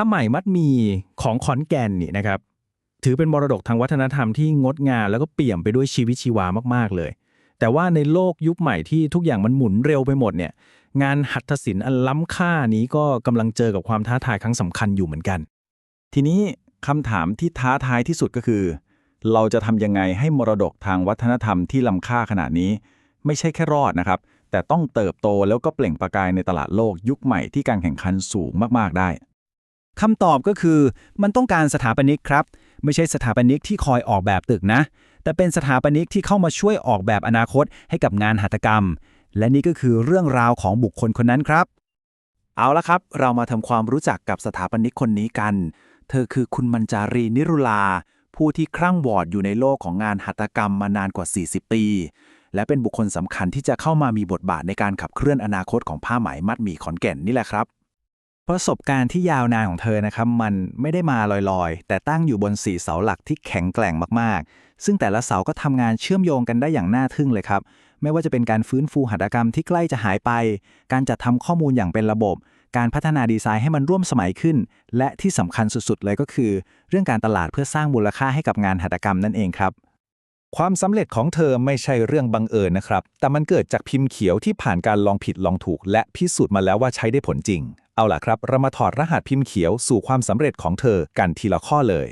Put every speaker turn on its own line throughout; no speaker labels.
ผ้าไหมมัดมีของขอนแก่นนี่นะครับ ถือเป็นมรดกทางวัฒนธรรมที่งดงามแล้วก็เปี่ยมไปด้วยชีวิตชีวามากๆเลย แต่ว่าในโลกยุคใหม่ที่ทุกอย่างมันหมุนเร็วไปหมดเนี่ย งานหัตถศิลป์อันล้ำค่านี้ก็กำลังเจอกับความท้าทายครั้งสำคัญอยู่เหมือนกัน
ทีนี้คำถามที่ท้าทายที่สุดก็คือ เราจะทำยังไงให้มรดกทางวัฒนธรรมที่ล้ำค่าขนาดนี้ ไม่ใช่แค่รอดนะครับ แต่ต้องเติบโตแล้วก็เปล่งประกายในตลาดโลกยุคใหม่ที่การแข่งขันสูงมากๆได้
คำตอบก็คือมันต้องการสถาปนิกครับ ไม่ใช่สถาปนิกที่คอยออกแบบตึกนะ แต่เป็นสถาปนิกที่เข้ามาช่วยออกแบบอนาคตให้กับงานหัตถกรรม และนี่ก็คือเรื่องราวของบุคคลคนนั้นครับ
เอาละครับ เรามาทำความรู้จักกับสถาปนิกคนนี้กัน เธอคือคุณมัญจารีนิรุลา ผู้ที่ครั่งวอดอยู่ในโลกของงานหัตถกรรมมานานกว่า 40 ปี และเป็นบุคคลสำคัญที่จะเข้ามามีบทบาทในการขับเคลื่อนอนาคตของผ้าไหมมัดหมี่ขอนแก่นนี่แหละครับ
ประสบการณ์ที่ยาวนานของเธอนะครับมันไม่ได้มาลอยๆ แต่ตั้งอยู่บนสี่เสาหลักที่แข็งแกร่งมากๆ ซึ่งแต่ละเสาก็ทำงานเชื่อมโยงกันได้อย่างน่าทึ่งเลยครับ ไม่ว่าจะเป็นการฟื้นฟูหัตถกรรมที่ใกล้จะหายไป การจัดทำข้อมูลอย่างเป็นระบบ การพัฒนาดีไซน์ให้มันร่วมสมัยขึ้น และที่สำคัญสุดๆเลยก็คือ เรื่องการตลาดเพื่อสร้างมูลค่าให้กับงานหัตถกรรมนั่นเองครับ
ความสำเร็จของเธอไม่ใช่เรื่องบังเอิญนะครับ แต่มันเกิดจากพิมพ์เขียวที่ผ่านการลองผิดลองถูก และพิสูจน์มาแล้วว่าใช้ได้ผลจริง เอาล่ะครับ เรามาถอดรหัสพิมพ์เขียวสู่ความสำเร็จของเธอกันทีละข้อเลย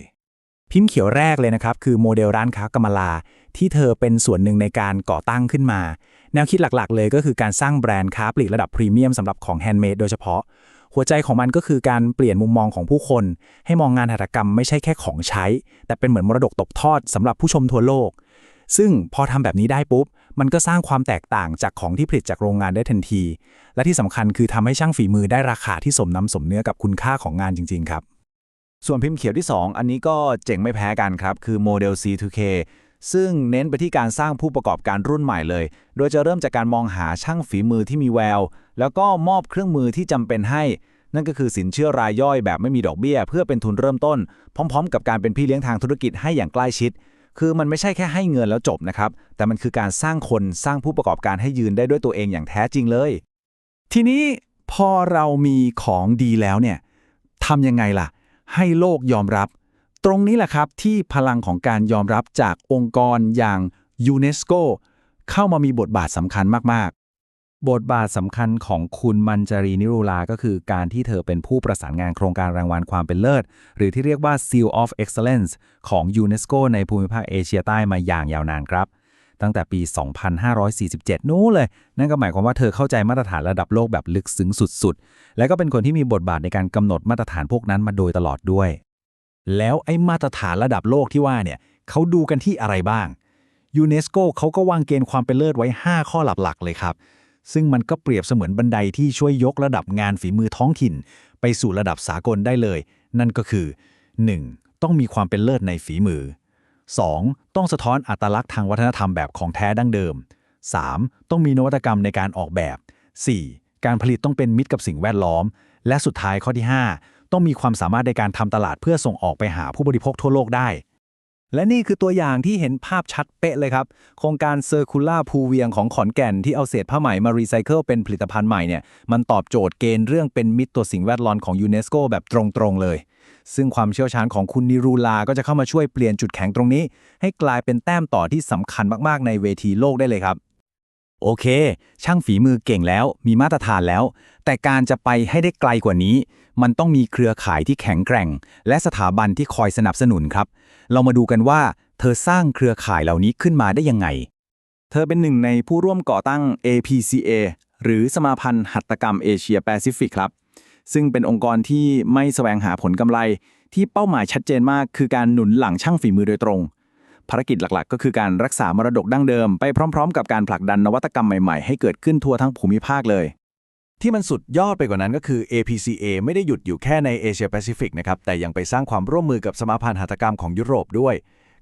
พิมพ์เขียวแรกเลยนะครับ คือโมเดลร้านค้ากำมลา ที่เธอเป็นส่วนหนึ่งในการก่อตั้งขึ้นมา แนวคิดหลักๆ เลยก็คือการสร้างแบรนด์ค้าปลีกระดับพรีเมียมสำหรับของแฮนด์เมดโดยเฉพาะ หัวใจของมันก็คือการเปลี่ยนมุมมองของผู้คน ให้มองงานหัตถกรรมไม่ใช่แค่ของใช้ แต่เป็นเหมือนมรดกตกทอดสำหรับผู้ชมทั่วโลก ซึ่งพอทำแบบนี้ได้ปุ๊บ มันก็สร้างความแตกต่างจากของที่ผลิตจากโรงงานได้ทันที และที่สำคัญคือทำให้ช่างฝีมือได้ราคาที่สมน้ำสมเนื้อกับคุณค่าของงานจริง ๆ ครับ
ส่วนพิมพ์เขียวที่ 2 อันนี้ก็เจ๋งไม่แพ้กันครับ คือโมเดล C2K ซึ่งเน้นไปที่การสร้างผู้ประกอบการรุ่นใหม่เลย โดยจะเริ่มจากการมองหาช่างฝีมือที่มีแวว แล้วก็มอบเครื่องมือที่จำเป็นให้ นั่นก็คือสินเชื่อรายย่อยแบบไม่มีดอกเบี้ย เพื่อเป็นทุนเริ่มต้น พร้อม ๆ กับการเป็นพี่เลี้ยงทางธุรกิจให้อย่างใกล้ชิด คือมันไม่ใช่แค่ให้เงินแล้วจบนะครับ แต่มันคือการสร้างคนสร้างผู้ประกอบการให้ยืนได้ด้วยตัวเองอย่างแท้จริงเลย
ทีนี้พอเรามีของดีแล้วเนี่ยทำยังไงล่ะ ให้โลกยอมรับ ตรงนี้แหละครับที่พลังของการยอมรับจากองค์กรอย่างยูเนสโกเข้ามามีบทบาทสำคัญมาก บทบาทสำคัญของคุณมัญจารีนิรุลา ก็คือการที่เธอเป็นผู้ประสานงานโครงการรางวัลความเป็นเลิศ หรือที่เรียกว่า Seal of Excellence ของยูเนสโกในภูมิภาคเอเชียใต้มาอย่างยาวนานครับ ตั้งแต่ปี 2547 นู้นเลย นั่นก็หมายความว่าเธอเข้าใจมาตรฐานระดับโลกแบบลึกซึ้งสุดๆ และก็เป็นคนที่มีบทบาทในการกำหนดมาตรฐานพวกนั้นมาโดยตลอดด้วย แล้วไอ้มาตรฐานระดับโลกที่ว่าเนี่ยเขาดูกันที่อะไรบ้างยูเนสโกเขาก็วางเกณฑ์ความเป็นเลิศไว้ 5 ข้อหลักๆ เลยครับ ซึ่งมันก็เปรียบเสมือนบันไดที่ช่วยยกระดับงานฝีมือท้องถิ่น ไปสู่ระดับสากลได้เลย นั่นก็คือ 1. ต้องมีความเป็นเลิศในฝีมือ 2. ต้องสะท้อนอัตลักษณ์ทางวัฒนธรรมแบบของแท้ดั้งเดิม 3. ต้องมีนวัตกรรมในการออกแบบ 4. การผลิตต้องเป็นมิตรกับสิ่งแวดล้อม และสุดท้ายข้อที่ 5 ต้องมีความสามารถในการทำตลาดเพื่อส่งออกไปหาผู้บริโภคทั่วโลกได้ และนี่คือตัวอย่างที่เห็นภาพชัดเป๊ะเลยครับ โครงการเซอร์คูล่าภูเวียงของขอนแก่นที่เอาเศษผ้าไหมมารีไซเคิลเป็นผลิตภัณฑ์ใหม่เนี่ยมันตอบโจทย์เกณฑ์เรื่องเป็นมิตรตัวสิ่งแวดล้อมของยูเนสโกแบบตรงๆเลย ซึ่งความเชี่ยวชาญของคุณนิรูลาก็จะเข้ามาช่วยเปลี่ยนจุดแข็งตรงนี้ ให้กลายเป็นแต้มต่อที่สำคัญมากๆในเวทีโลกได้เลยครับ โอเค ช่างฝีมือเก่งแล้ว มีมาตรฐานแล้ว แต่การจะไปให้ได้ไกลกว่านี้ มันต้องมีเครือข่ายที่แข็งแกร่ง และสถาบันที่คอยสนับสนุนครับ เรามาดูกันว่า เธอสร้างเครือข่ายเหล่านี้ขึ้นมาได้ยังไง เธอเป็นหนึ่งในผู้ร่วมก่อตั้ง APCA หรือสมาพันธ์หัตถกรรมเอเชียแปซิฟิกครับ ซึ่งเป็นองค์กรที่ไม่แสวงหาผลกำไร ที่เป้าหมายชัดเจนมาก คือการหนุนหลังช่างฝีมือโดยตรง ภารกิจหลักๆ ก็คือการรักษามรดกดั้งเดิมไปพร้อม ๆ กับการผลักดันนวัตกรรมใหม่ๆ ให้เกิดขึ้นทั่วทั้งภูมิภาคเลย
ที่มันสุดยอดไปกว่านั้นก็คือ APCA ไม่ได้หยุดอยู่แค่ในเอเชียแปซิฟิกนะครับ แต่ยังไปสร้างความร่วมมือกับสมาพันธ์หัตถกรรมของยุโรปด้วย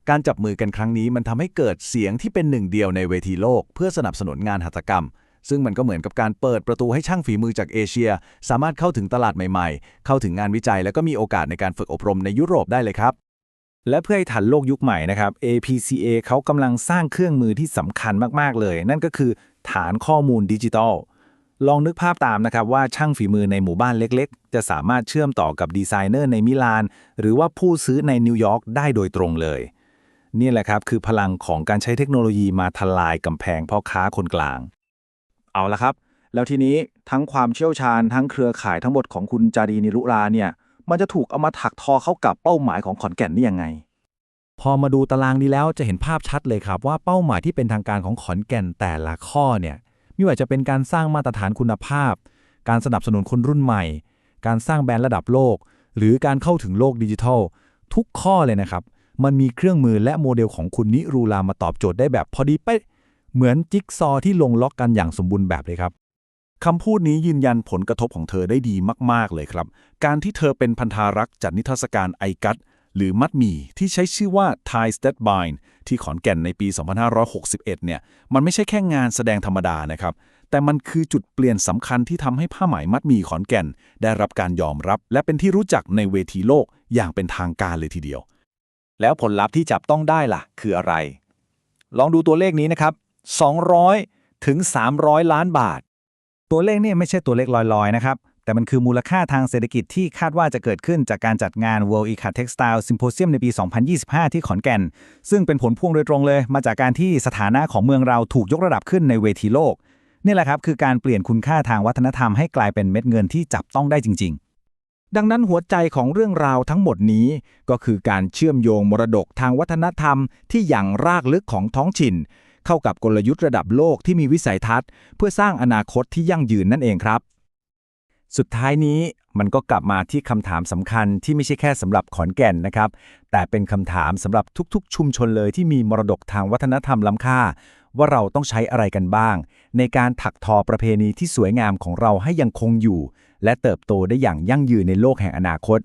การจับมือกันครั้งนี้มันทำให้เกิดเสียงที่เป็นหนึ่งเดียวในเวทีโลก เพื่อสนับสนุนงานหัตถกรรม ซึ่งมันก็เหมือนกับการเปิดประตูให้ช่างฝีมือจากเอเชีย สามารถเข้าถึงตลาดใหม่ ๆ เข้าถึงงานวิจัย แล้วก็มีโอกาสในการฝึกอบรมในยุโรปได้เลยครับ
และเพื่อให้ทันโลกยุคใหม่นะครับ APCA เขากำลังสร้างเครื่องมือที่สำคัญมาก ๆ เลย นั่นก็คือฐานข้อมูลดิจิทัล ลองนึกภาพตามนะครับว่าช่างฝีมือในหมู่บ้านเล็ก ๆ จะสามารถเชื่อมต่อกับดีไซเนอร์ในมิลาน หรือว่าผู้ซื้อในนิวยอร์กได้โดยตรงเลย นี่แหละครับคือพลังของการใช้เทคโนโลยีมาทลายกำแพงพ่อค้าคนกลาง
เอาละครับ แล้วทีนี้ทั้งความเชี่ยวชาญทั้งเครือข่ายทั้งหมดของคุณจารีนิรุราเนี่ย มันจะถูกเอามาถักทอเข้ากับเป้าหมายของขอนแก่นนี่ยังไง
พอมาดูตารางนี้แล้วจะเห็นภาพชัดเลยครับ ว่าเป้าหมายที่เป็นทางการของขอนแก่นแต่ละข้อเนี่ยไม่ว่าจะเป็นการสร้างมาตรฐานคุณภาพ การสนับสนุนคนรุ่นใหม่ การสร้างแบรนด์ระดับโลก หรือการเข้าถึงโลกดิจิทัล ทุกข้อเลยนะครับ มันมีเครื่องมือและโมเดลของคุณนิรูลามาตอบโจทย์ได้แบบพอดีเป๊ะเหมือนจิ๊กซอว์ที่ลงล็อกกันอย่างสมบูรณ์แบบเลยครับ คำพูดนี้ยืนยันผลกระทบของเธอได้ดีมาก ๆ เลยครับ การที่เธอเป็นพันธารักษ์จัดนิทรรศการไอกัตหรือมัดมีที่ใช้ชื่อว่า Thai State Bind ที่ขอนแก่นในปี 2561 เนี่ย มันไม่ใช่แค่งานแสดงธรรมดานะครับ แต่มันคือจุดเปลี่ยนสำคัญที่ทำให้ผ้าไหมมัดมีขอนแก่น ได้รับการยอมรับ และเป็นที่รู้จักในเวทีโลกอย่างเป็นทางการเลยทีเดียว
แล้วผลลัพธ์ที่จับต้องได้ล่ะ คืออะไร ลองดูตัวเลขนี้นะครับ 200 ถึง 300 ล้านบาท
ตัวเลขเนี่ยไม่ใช่ตัวเลขลอยๆนะครับ แต่มันคือมูลค่าทางเศรษฐกิจที่คาดว่าจะเกิดขึ้นจากการจัดงาน World e c a Textile Symposium ในปี 2025 ที่ขอนแก่น ซึ่งเป็นผลพวงโดยตรงเลย มาจากการที่สถานะของเมืองเราถูกยกระดับขึ้นในเวทีโลกนี่แหละครับคือการเปลี่ยนคุณค่าทางวัฒนธรรมให้กลายเป็นเม็ดเงินที่จับต้องได้จริง ๆ
ดังนั้นหัวใจของเรื่องราวทั้งหมดนี้ ก็คือการเชื่อมโยงมรดกทางวัฒนธรรมที่อย่างรากลึกของท้องถิ่น เข้ากับกลยุทธ์ระดับโลกที่มีวิสัยทัศน์ เพื่อสร้างอนาคตที่ยั่งยืนนั่นเองครับ
สุดท้ายนี้มันก็กลับมาที่คำถามสำคัญที่ไม่ใช่แค่สำหรับขอนแก่นนะครับ แต่เป็นคำถามสำหรับทุกๆ ชุมชนเลยที่มีมรดกทางวัฒนธรรมล้ำค่า ว่าเราต้องใช้อะไรกันบ้าง ในการถักทอประเพณีที่สวยงามของเราให้ยังคงอยู่ และเติบโตได้อย่างยั่งยืนในโลกแห่งอนาคต